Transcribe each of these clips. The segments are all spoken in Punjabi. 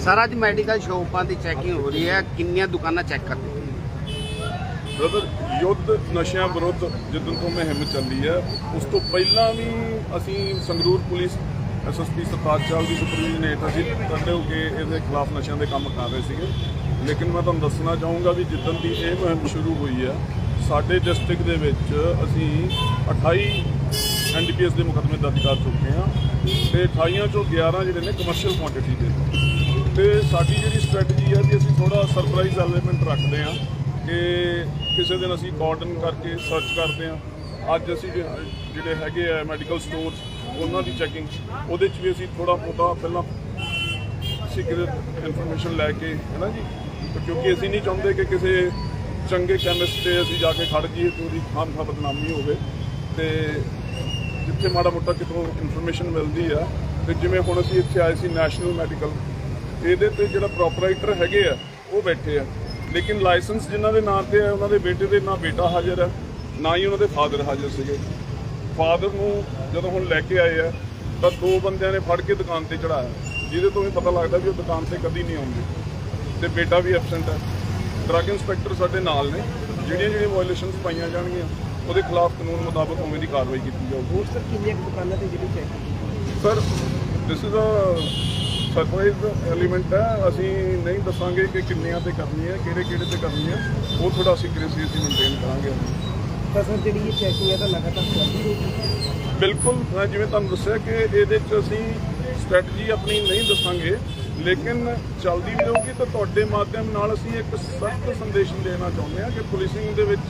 ਸਰ, ਅੱਜ ਮੈਡੀਕਲ ਸ਼ੋਪਾਂ ਦੀ ਚੈਕਿੰਗ ਹੋ ਰਹੀ ਹੈ। ਕਿੰਨੀਆਂ ਦੁਕਾਨਾਂ ਚੈੱਕ ਕਰਦੇ ਬ੍ਰਦਰ ਯੁੱਧ ਨਸ਼ਿਆਂ ਵਿਰੁੱਧ ਜਿੱਦਣ ਤੋਂ ਮੁਹਿੰਮ ਚੱਲੀ ਹੈ, ਉਸ ਤੋਂ ਪਹਿਲਾਂ ਵੀ ਅਸੀਂ ਸੰਗਰੂਰ ਪੁਲਿਸ ਐਸਐਸਪੀ ਸਰਤਾਜ ਚਾਲ ਦੀ ਸੁਪਰਵਿਜ਼ਨ ਅਸੀਂ ਇਕੱਠੇ ਹੋ ਕੇ ਇਹਦੇ ਖਿਲਾਫ ਨਸ਼ਿਆਂ ਦੇ ਕੰਮ ਕਰ ਰਹੇ ਸੀਗੇ। ਲੇਕਿਨ ਮੈਂ ਤੁਹਾਨੂੰ ਦੱਸਣਾ ਚਾਹੂੰਗਾ ਵੀ ਜਿੱਦਣ ਦੀ ਇਹ ਮੁਹਿੰਮ ਸ਼ੁਰੂ ਹੋਈ ਹੈ, ਸਾਡੇ ਡਿਸਟ੍ਰਿਕਟ ਦੇ ਵਿੱਚ ਅਸੀਂ 28 ਐਨਡੀਪੀਐਸ ਦੇ ਮੁਕੱਦਮੇ ਦਰਜ ਕਰ ਚੁੱਕੇ ਹਾਂ ਤੇ 28 ਚੋਂ 11 ਜਿਹੜੇ ਨੇ ਕਮਰਸ਼ੀਅਲ ਕੁਆਂਟੀਟੀ ਦੇ। ਤੇ ਸਾਡੀ ਜਿਹੜੀ ਸਟ੍ਰੈਟਜੀ ਆ ਕਿ ਅਸੀਂ ਥੋੜਾ ਸਰਪ੍ਰਾਈਜ਼ ਐਲੀਮੈਂਟ ਰੱਖਦੇ ਹਾਂ ਕਿ ਕਿਸੇ ਦਿਨ ਅਸੀਂ ਕਾਰਡਨ ਕਰਕੇ ਸਰਚ ਕਰਦੇ ਹਾਂ। ਅੱਜ ਅਸੀਂ ਜਿਹੜੇ ਹੈਗੇ ਆ ਮੈਡੀਕਲ ਸਟੋਰਸ ਉਹਨਾਂ ਦੀ ਚੈਕਿੰਗ ਉਹਦੇ 'ਚ ਵੀ ਅਸੀਂ ਥੋੜਾ ਬਹੁਤਾ ਪਹਿਲਾਂ ਸੀਕ੍ਰੀਟ ਇਨਫੋਰਮੇਸ਼ਨ ਲੈ ਕੇ, ਹੈ ਨਾ ਜੀ? ਕਿਉਂਕਿ ਅਸੀਂ ਨਹੀਂ ਚਾਹੁੰਦੇ ਕਿ ਕਿਸੇ ਚੰਗੇ ਕੈਮਿਸਟ ਤੇ ਅਸੀਂ ਜਾ ਕੇ ਖੜ ਜਾਈਏ, ਤੇ ਉਹਦੀ ਖਾਮ ਖਾ ਬਦਨਾਮੀ ਹੋਵੇ। ਤੇ ਜਿੱਥੇ ਮਾੜਾ ਮੋਟਾ ਕਿਤੋਂ ਇਨਫੋਰਮੇਸ਼ਨ ਮਿਲਦੀ ਆ, ਤੇ ਜਿਵੇਂ ਹੁਣ ਅਸੀਂ ਇੱਥੇ ਆਏ ਸੀ ਨੈਸ਼ਨਲ ਮੈਡੀਕਲ ਇਹਦੇ ਤੇ ਜਿਹੜਾ ਪ੍ਰੋਪਰਾਈਟਰ ਹੈਗੇ ਆ, ਉਹ ਬੈਠੇ ਆ। ਲੇਕਿਨ ਲਾਇਸੈਂਸ ਜਿਨ੍ਹਾਂ ਦੇ ਨਾਂ ਤੇ ਆ, ਉਹਨਾਂ ਦੇ ਬੇਟੇ ਦੇ ਨਾਂ ਬੇਟਾ ਹਾਜ਼ਰ ਆ, ਨਾ ਹੀ ਉਹਨਾਂ ਦੇ ਫਾਦਰ ਹਾਜ਼ਰ ਸੀਗੇ। ਫਾਦਰ ਨੂੰ ਜਦੋਂ ਹੁਣ ਲੈ ਕੇ ਆਏ ਆ, ਤਾਂ ਦੋ ਬੰਦਿਆਂ ਨੇ ਫੜ ਕੇ ਦੁਕਾਨ ਤੇ ਚੜਾਇਆ ਜਿਹਦੇ ਤੋਂ ਵੀ ਪਤਾ ਲੱਗਦਾ ਵੀ ਉਹ ਦੁਕਾਨ ਤੇ ਕਦੀ ਨਹੀਂ ਆਉਂਦੇ। ਤੇ ਬੇਟਾ ਵੀ ਐਬਸੈਂਟ ਹੈ ਡਰੱਗ ਇੰਸਪੈਕਟਰ ਸਾਡੇ ਨਾਲ ਨੇ ਜਿਹੜੀਆਂ ਜਿਹੜੀਆਂ ਵਾਇਲੇਸ਼ਨਸ ਪਾਈਆਂ ਜਾਣਗੀਆਂ। ਉਹਦੇ ਖਿਲਾਫ ਕਾਨੂੰਨ ਮੁਤਾਬਕ ਉਵੇਂ ਦੀ ਕਾਰਵਾਈ ਕੀਤੀ ਜਾਊਗੀ। ਹੋਰ ਸਰ ਕਿੰਨੀਆਂ ਕੁ ਦੁਕਾਨਾਂ ਤੇ ਜਿਹੜੀ check sir this is a surprise element ਹੈ। ਅਸੀਂ ਨਹੀਂ ਦੱਸਾਂਗੇ ਕਿ ਕਿੰਨਿਆਂ ਤੇ ਕਰਨੀ ਹੈ ਕਿਹੜੇ ਕਿਹੜੇ ਤੇ ਕਰਨੀ ਹੈ। ਉਹ ਥੋੜਾ ਸੀਕ੍ਰੇਸੀ ਅਸੀਂ ਮੇਨਟੇਨ ਕਰਾਂਗੇ। ਤਾਂ ਸਰ ਜਿਹੜੀ ਇਹ ਚੈਕਿੰਗ ਹੈ ਤਾਂ ਲਗਾਤਾਰ ਚੱਲਦੀ ਰਹੇਗੀ। ਬਿਲਕੁਲ ਮੈਂ ਜਿਵੇਂ ਤੁਹਾਨੂੰ ਦੱਸਿਆ ਕਿ ਇਹਦੇ 'ਚ ਅਸੀਂ ਸਟ੍ਰੈਟਜੀ ਆਪਣੀ ਨਹੀਂ ਦੱਸਾਂਗੇ ਲੇਕਿਨ ਚੱਲਦੀ ਵੀ ਰਹੂਗੀ। ਤਾਂ ਤੁਹਾਡੇ ਮਾਧਿਅਮ ਨਾਲ ਅਸੀਂ ਇੱਕ ਸਖਤ ਸੰਦੇਸ਼ ਦੇਣਾ ਚਾਹੁੰਦੇ ਹਾਂ ਕਿ ਪੁਲਿਸਿੰਗ ਦੇ ਵਿੱਚ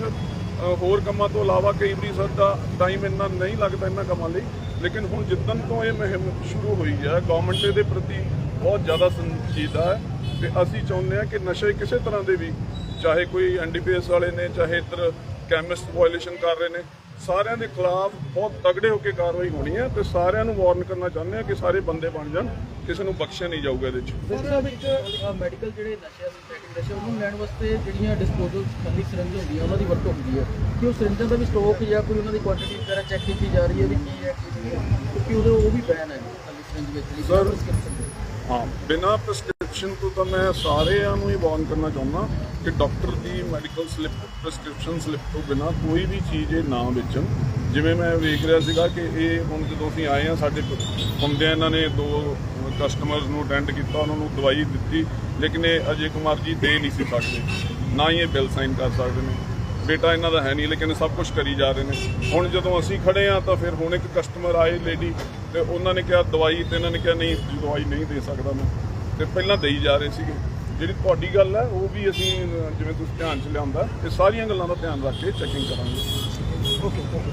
ਹੋਰ ਕੰਮਾਂ ਤੋਂ ਇਲਾਵਾ ਕਈ ਵਾਰੀ ਸਾਡਾ ਟਾਈਮ ਇੰਨਾ ਨਹੀਂ ਲੱਗਦਾ ਇਹਨਾਂ ਕੰਮਾਂ ਲਈ। ਲੇਕਿਨ ਹੁਣ ਜਿੱਦਣ ਤੋਂ ਇਹ ਮੁਹਿੰਮ ਸ਼ੁਰੂ ਹੋਈ ਹੈ ਗਵਰਨਮੈਂਟ ਇਹਦੇ ਪ੍ਰਤੀ ਬਹੁਤ ਜ਼ਿਆਦਾ ਸੰਜੀਦਾ ਹੈ ਤੇ ਅਸੀਂ ਚਾਹੁੰਦੇ ਹਾਂ ਕਿ ਨਸ਼ੇ ਕਿਸੇ ਤਰ੍ਹਾਂ ਦੇ ਵੀ, ਚਾਹੇ ਕੋਈ ਐਨਡੀਪੀਐਸ ਵਾਲੇ ਨੇ, ਚਾਹੇ ਇੱਧਰ ਕੈਮਿਸਟ ਵਾਇਲੇਸ਼ਨ ਕਰ ਰਹੇ ਨੇ ਸਾਰਿਆਂ ਦੇ ਖਿਲਾਫ ਬਹੁਤ ਤਗੜੇ ਹੋ ਕੇ ਕਾਰਵਾਈ ਹੋਣੀ ਹੈ ਤੇ ਸਾਰਿਆਂ ਨੂੰ ਵਾਰਨ ਕਰਨਾ ਚਾਹੁੰਦੇ ਹਾਂ ਕਿ ਸਾਰੇ ਬੰਦੇ ਬਣ ਜਾਣ ਕਿਸੇ ਨੂੰ ਬਖਸ਼ਿਆ ਨਹੀਂ ਜਾਊਗਾ ਇਹਦੇ 'ਚ। ਸਰ ਵਿੱਚ ਮੈਡੀਕਲ ਜਿਹੜੇ ਨਸ਼ੇ ਸਿੰਥੈਟਿਕ ਨਸ਼ੇ ਉਹਨੂੰ ਲੈਣ ਵਾਸਤੇ ਜਿਹੜੀਆਂ ਡਿਸਪੋਜ਼ਲ ਖਾਲੀ ਸਿਰੰਜ ਹੁੰਦੀ ਹੈ ਉਹਨਾਂ ਦੀ ਵਰਤੋਂ ਹੁੰਦੀ ਹੈ। ਕਿ ਉਹ ਸਿਰੰਜਾਂ ਦਾ ਵੀ ਸਟਾਕ ਜਾਂ ਕੋਈ ਉਹਨਾਂ ਦੀ ਕੁਆਂਟੀਟੀ ਵਗੈਰਾ ਚੈੱਕ ਕੀਤੀ ਜਾ ਰਹੀ ਹੈ ਵੀ ਕੀ ਹੈ ਕੀ ਨਹੀਂ ਕਿਉਂਕਿ ਉਹਦੇ ਉਹ ਵੀ ਬੈਨ ਹੈ ਖਾਲੀ ਸਿਰੰਜ ਵਿੱਚ prescription ਦੇ। ਹਾਂ। ਬਿਨਾਂ ਪ੍ਰਸਕ੍ਰਿਪਸ਼ਨ ਤੋਂ ਤਾਂ ਮੈਂ ਸਾਰਿਆਂ ਨੂੰ ਹੀ ਵਾਰਨ ਕਰਨਾ ਚਾਹੁੰਦਾ। ਕਿ ਡਾਕਟਰ ਦੀ ਮੈਡੀਕਲ ਸਲਿੱਪ ਪ੍ਰਸਕ੍ਰਿਪਸ਼ਨ ਸਲਿੱਪ ਤੋਂ ਬਿਨਾਂ ਕੋਈ ਵੀ ਚੀਜ਼ ਇਹ ਨਾ ਵੇਚਣ। ਜਿਵੇਂ ਮੈਂ ਵੇਖ ਰਿਹਾ ਸੀਗਾ ਕਿ ਇਹ ਹੁਣ ਜਦੋਂ ਅਸੀਂ ਆਏ ਆ ਸਾਡੇ ਹੁੰਦਿਆਂ ਇਹਨਾਂ ਨੇ ਦੋ ਕਸਟਮਰਸ ਨੂੰ ਅਟੈਂਡ ਕੀਤਾ, ਉਹਨਾਂ ਨੂੰ ਦਵਾਈ ਦਿੱਤੀ, ਲੇਕਿਨ ਇਹ ਅਜੇ ਕੁਮਾਰ ਜੀ ਦੇ ਨਹੀਂ ਸੀ ਸਕਦੇ। ਨਾ ਹੀ ਇਹ ਬਿੱਲ ਸਾਈਨ ਕਰ ਸਕਦੇ ਨੇ। ਬੇਟਾ ਇਹਨਾਂ ਦਾ ਹੈ ਨਹੀਂ, ਲੇਕਿਨ ਸਭ ਕੁਝ ਕਰੀ ਜਾ ਰਹੇ ਨੇ। ਹੁਣ ਜਦੋਂ ਅਸੀਂ ਖੜੇ ਆ ਤਾਂ ਫਿਰ ਹੁਣ ਇੱਕ ਕਸਟਮਰ ਆਏ ਲੇਡੀ ਤੇ ਉਹਨਾਂ ਨੇ ਕਿਹਾ ਦਵਾਈ, ਤੇ ਇਹਨਾਂ ਨੇ ਕਿਹਾ ਨਹੀਂ, ਦਵਾਈ ਨਹੀਂ ਦੇ ਸਕਦਾ ਮੈਂ। ਤੇ ਪਹਿਲਾਂ ਦੇਈ ਜਾ ਰਹੇ ਸੀਗੇ। ਜਿਹੜੀ ਤੁਹਾਡੀ ਗੱਲ ਹੈ, ਉਹ ਵੀ ਅਸੀਂ ਜਿਵੇਂ ਤੁਸੀਂ ਧਿਆਨ ਚ ਲਿਆਂਦਾ ਇਹ ਸਾਰੀਆਂ ਗੱਲਾਂ ਦਾ ਧਿਆਨ ਰੱਖ ਕੇ ਚੈਕਿੰਗ ਕਰਾਂਗੇ। Okay okay